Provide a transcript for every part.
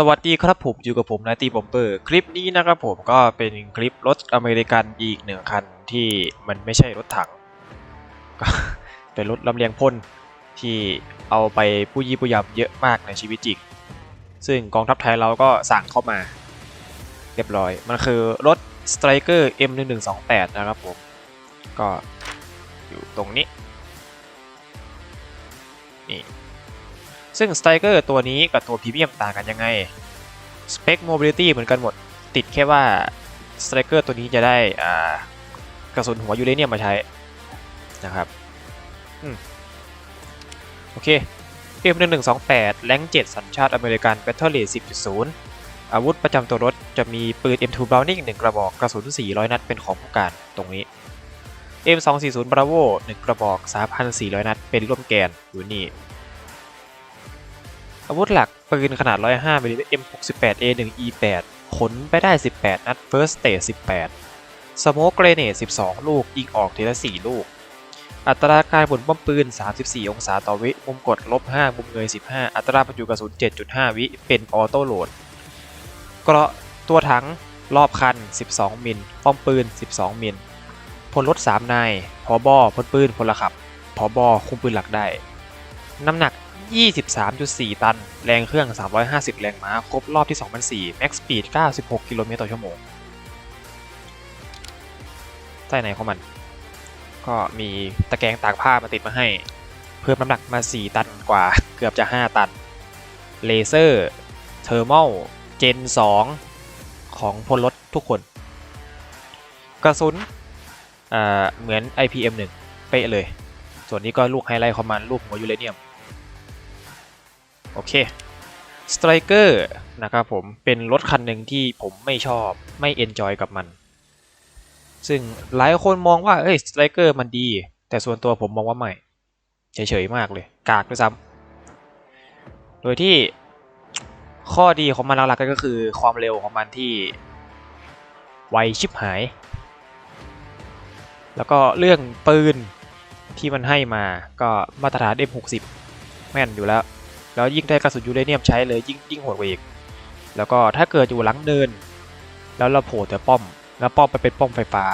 สวัสดีครับผมอยู่กับผมนายตีบอมเบอร์คลิปนี้นะครับผมก็เป็นคลิปรถอเมริกันอีกหนึ่งคันที่มันไม่ใช่รถถังก็เป็นรถลำเลียงพ่นที่เอาไปผู้ยี่ผู้ยำเยอะมากในชีวิตจริงซึ่งกองทัพไทยเราก็สั่งเข้ามา เรียบร้อย มันคือรถ Striker M1128 นะครับผม ก็อยู่ตรงนี้นี่ ซึ่ง Striker ตัวนี้กับตัว Premium ต่างกันยังไง Spec Mobility เหมือนกันหมด ติดแค่ว่า Striker ตัวนี้จะได้กระสุนหัวยูเรเนียมมาใช้นะครับอโอเค M1128 แรง7 สัญชาติอเมริกัน Battle Rate 10.0 อาวุธประจำตัวรถจะมีปืน M2 Browning 1 กระบอก กระสุน 400 นัด เป็นของผู้การตรงนี้ M240 Bravo 1 กระบอก 3,400 นัด เป็นร่วมแกนอยู่นี่ อาวุธหลักปืนขนาด 105มิลลิเมตร M68A1 E8 ขนไปได้ 18 นัด First Stage 18 Smoke Grenade 12 ลูก ยิงออกทีละ 4 ลูก อัตราการหมุนป้อมปืน 34 องศาต่อวิ มุมกดลบ 5 มุมเงย 15 อัตราบรรจุกระสุน 7.5 วิ เป็นออโต้โหลด เกราะตัวถังรอบคัน 12 มิล ป้อมปืน 12 มิล พลรถ 3 นาย พอบอพลปืน พลขับ พอบอคุมปืนหลักได้ น้ำหนัก 23.4 ตัน แรงเครื่อง 350 แรงม้า ครบรอบที่ 2004 Max Speed 96 กิโลเมตรต่อชั่วโมงใต้ไหนของมัน ก็มีตะแกรงตากผ้ามาติดมาให้ เพิ่มน้ำหนักมา 4 ตันกว่า เกือบจะ 5 ตัน เลเซอร์ เทอร์ม l เจน 2 ของพลรถทุกคน กระสุนเหมือน IPM 1 เป๊ะเลย ส่วนนี้ก็ลูกไฮไลท์ของมันลูกหัวยูเรเนียม โอเค Striker นะครับผมเป็นรถคันหนึ่งที่ผมไม่ชอบไม่เอนจอยกับมัน ซึ่งหลายคนมองว่าเอ้ย Striker มันดี แต่ส่วนตัวผมมองว่าไม่เฉยๆมากเลย กากด้วยซ้ำโดยที่ข้อดีของมันหลักๆก็คือความเร็วของมันที่ไวชิบหาย แล้วก็เรื่องปืนที่มันให้มาก็มาตรฐาน M60 แม่นอยู่แล้ว แล้วยิ่งได้กระสุนยูเรเนียมใช้เลยยิ่งยิ่งโหดกว่าอีก แล้วก็ถ้าเกิดอยู่หลังเนิน แล้วเราโผล่แต่ป้อม แล้วป้อมไปเป็นป้อมไฟฟ้า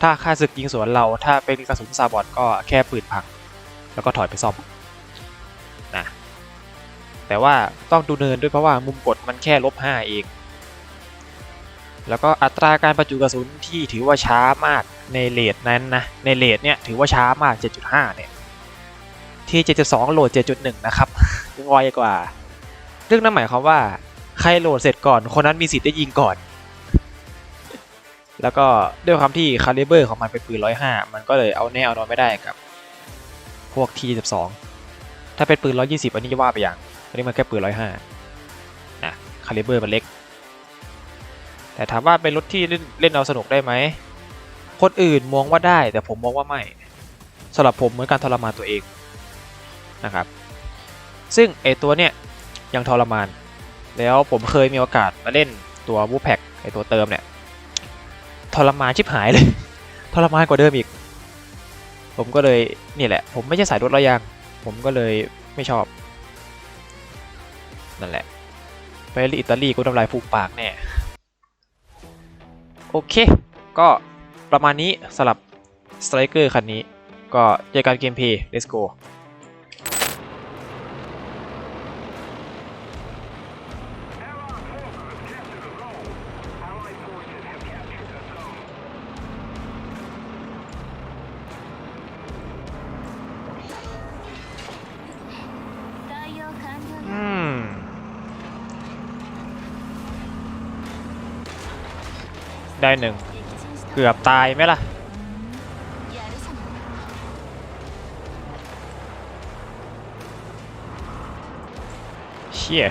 ถ้าค่าศึกยิงสวนเราถ้าเป็นกระสุนซาบอดก็แค่ปืนพัง แล้วก็ถอยไปซ่อมนะแต่ว่าต้องดูเนินด้วยเพราะว่ามุมกดมันแค่ลบ5เอง แล้วก็อัตราการประจุกระสุนที่ถือว่าช้ามากในเลทนั้นนะในเลทเนี่ยถือว่าช้ามาก 7.5 เนี่ย ที่ 7.2 โหลด 7.1 นะครับไวกว่า เรื่องนั้นหมายความว่า ใครโหลดเสร็จก่อน คนนั้นมีสิทธิ์ได้ยิงก่อน แล้วก็ด้วยความที่คาลิเบอร์ของมันเป็นปืน 105 มันก็เลยเอาแน่เอานอนไม่ได้กับ พวก T12 ถ้าเป็นปืน 120 อันนี้จะว่าไปอย่าง อันนี้มันแค่ปืน 105 นะคาลิเบอร์มันเล็ก แต่ถามว่าเป็นรถที่เล่นเล่นเอาสนุกได้ไหมคนอื่นมองว่าได้แต่ผมมองว่าไม่สำหรับผมเหมือนการทรมานตัวเอง นะครับ ซึ่งไอตัวเนี้ยยังทรมาน แล้วผมเคยมีโอกาสมาเล่นตัวบูแพ็กไอตัวเติมเนี่ยทรมานชิบหายเลย ทรมานกว่าเดิมอีก ผมก็เลยนี่แหละ ผมไม่ใช่สายรถระยาง ผมก็เลยไม่ชอบ นั่นแหละ ไปอิตาลีกูทำลายฟูกปากแน่ โอเค ก็ประมาณนี้สำหรับ Striker คันนี้ ก็เจอกันเกมเพย์ let's go ได้หนึ่งเกือบตายไหมล่ะ เชี่ย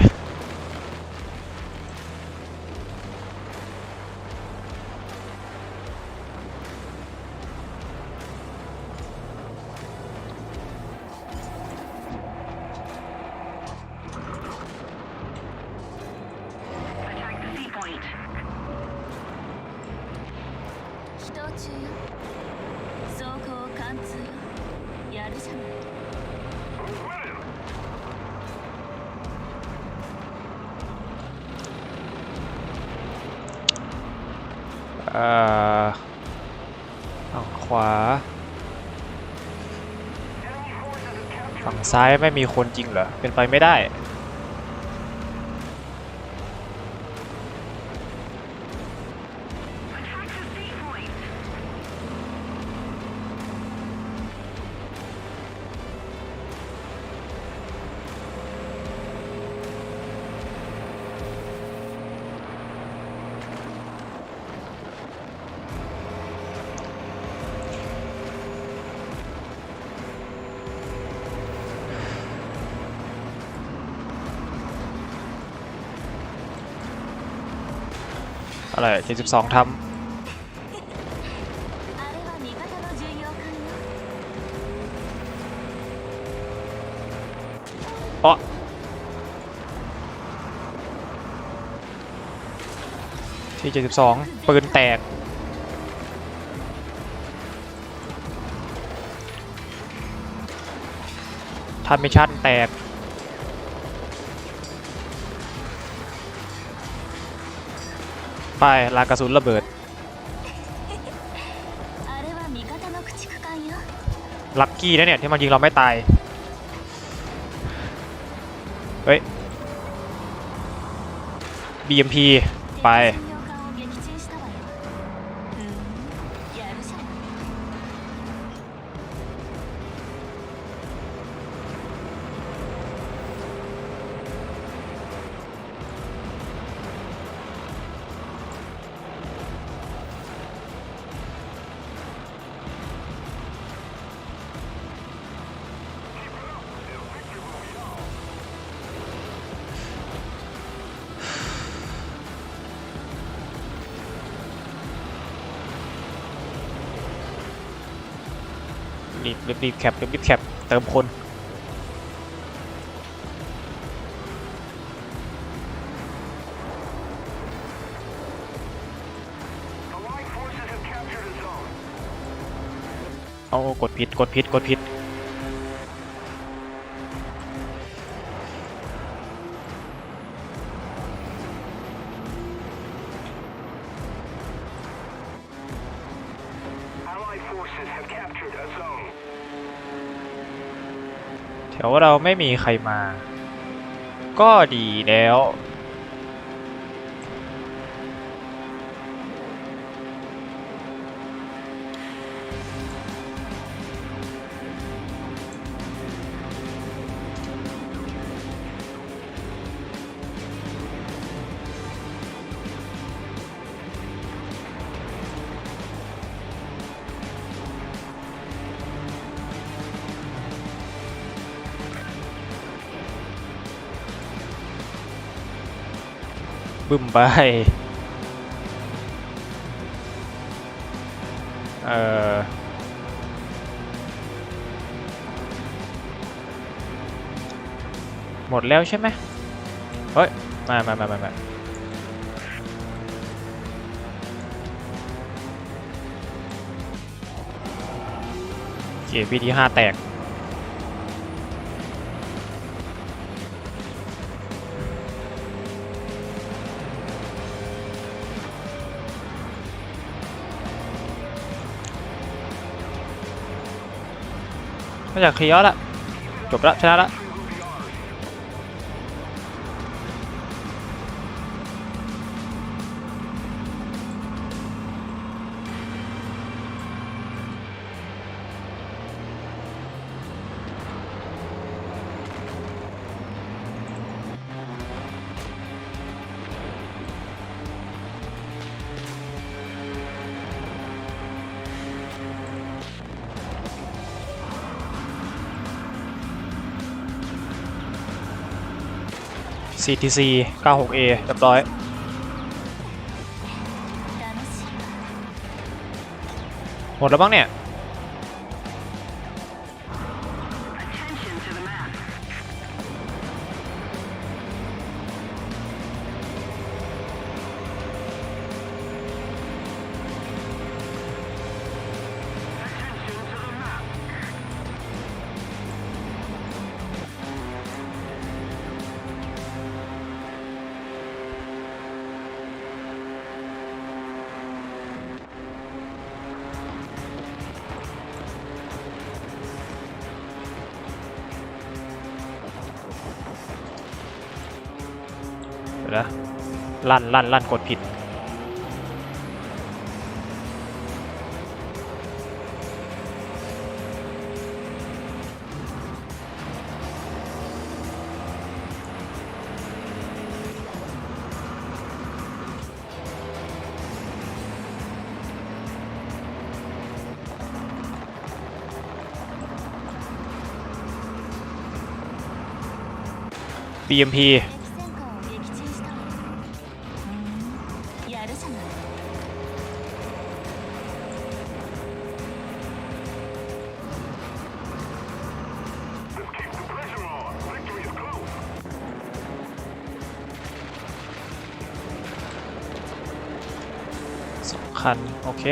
ซ้ายไม่มีคนจริงเหรอ เป็นไปไม่ได้ อะไรเจ็ดสิบสองทำอ๋อที่เจ็ดสิบสองปืนแตกทำมิชชั่นแตก ไปลากระสุนระเบิดลักกี้นะเนี่ยที่มันยิงเราไม่ตาย เฮ้ย BMP ไป รีบรีบรีบแคปรีบรีบแคปเติมคนเอากดผิดกดผิดกดผิด ไม่มีใครมา ก็ดีแล้ว บึ้มไป เออหมดแล้วใช่ไหมเฮ้ย มามามามามาเกียร์วีที่ห้าแตก ไม่อยากเคลียร์ละจบละชนะละ CTC 96A เรียบร้อยหมดแล้วบ้างเนี่ย ลั่นลั่นลั่นกดผิด BMP คัน โอเค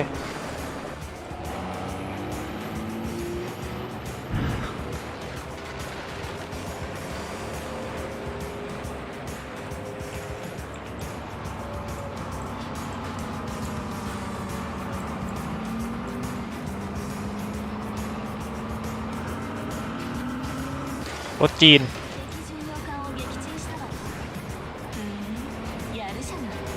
รถจีน 敵巡洋艦を撃沈したわふーんやるじゃない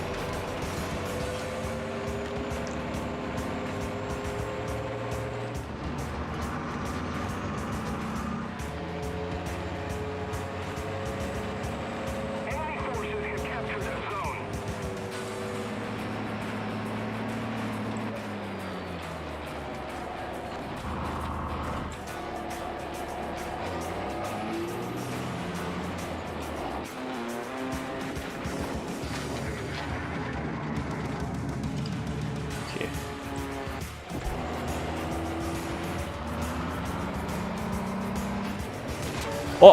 โอ้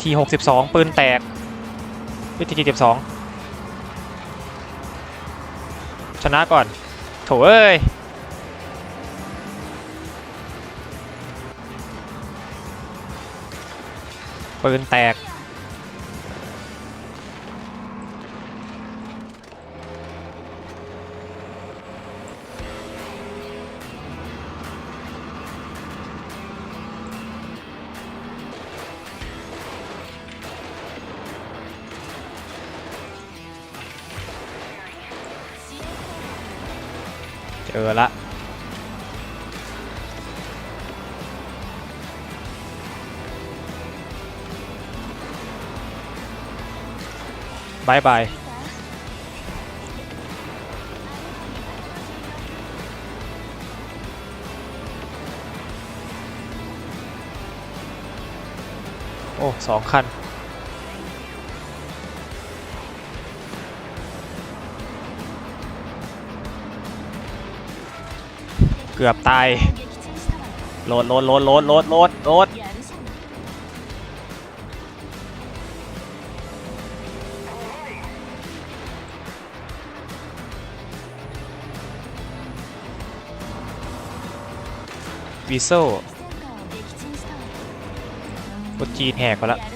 ทีหกสิบสองปืนแตกวิธีเจ็บสองชนะก่อน โถเอ้ยปืนแตก อละบายบายโอ้สองคัน กือบตายโหลดโหลดโหลดโหลดโหลดโหลดโหลดวิโซ่กดจีนแหกไปแล้ว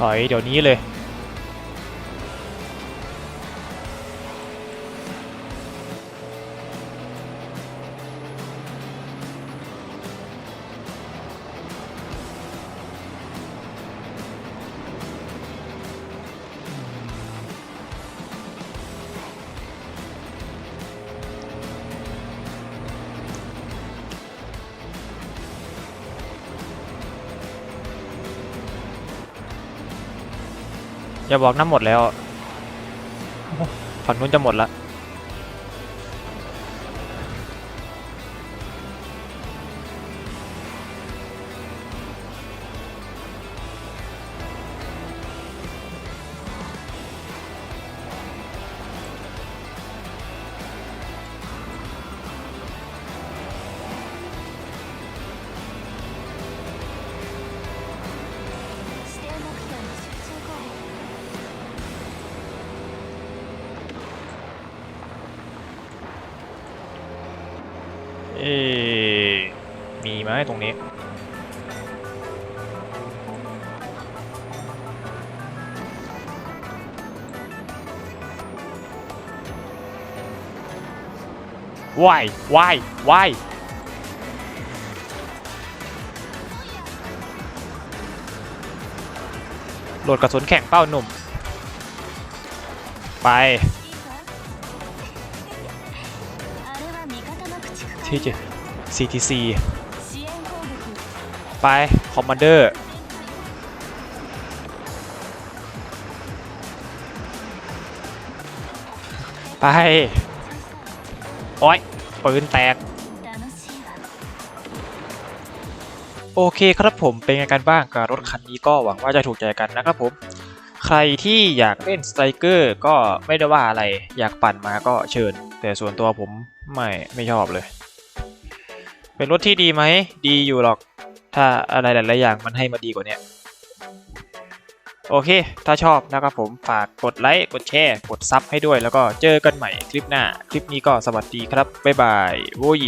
ถอยเดี๋ยวนี้เลย อย่าบอกน้ำหมดแล้ว ฝั่งนู้นจะหมดละ เอ๊มีไหมตรงนี้วายวายวายโหลดกระสุนแข่งเป้าหนุ่ม ไป ที่จะ CTC ไป คอมมานเดอร์ ไป โอ้ยปืนแตก โอเคครับผมเป็นไงกันบ้างกับรถคันนี้ก็หวังว่าจะถูกใจกันนะครับผม ใครที่อยากเล่นสไตรเกอร์ก็ไม่ได้ว่าอะไรอยากปั่นมาก็เชิญ แต่ส่วนตัวผมไม่ไม่ชอบเลย เป็นรถที่ดีไหม ดีอยู่หรอก ถ้าอะไรหลายๆอย่างมันให้มาดีกว่าเนี้ยโอเค ถ้าชอบนะครับผมฝากกดไลค์ กดแชร์ กดซับให้ด้วย แล้วก็เจอกันใหม่คลิปหน้า คลิปนี้ก็สวัสดีครับ บ๊ายบาย โว้ย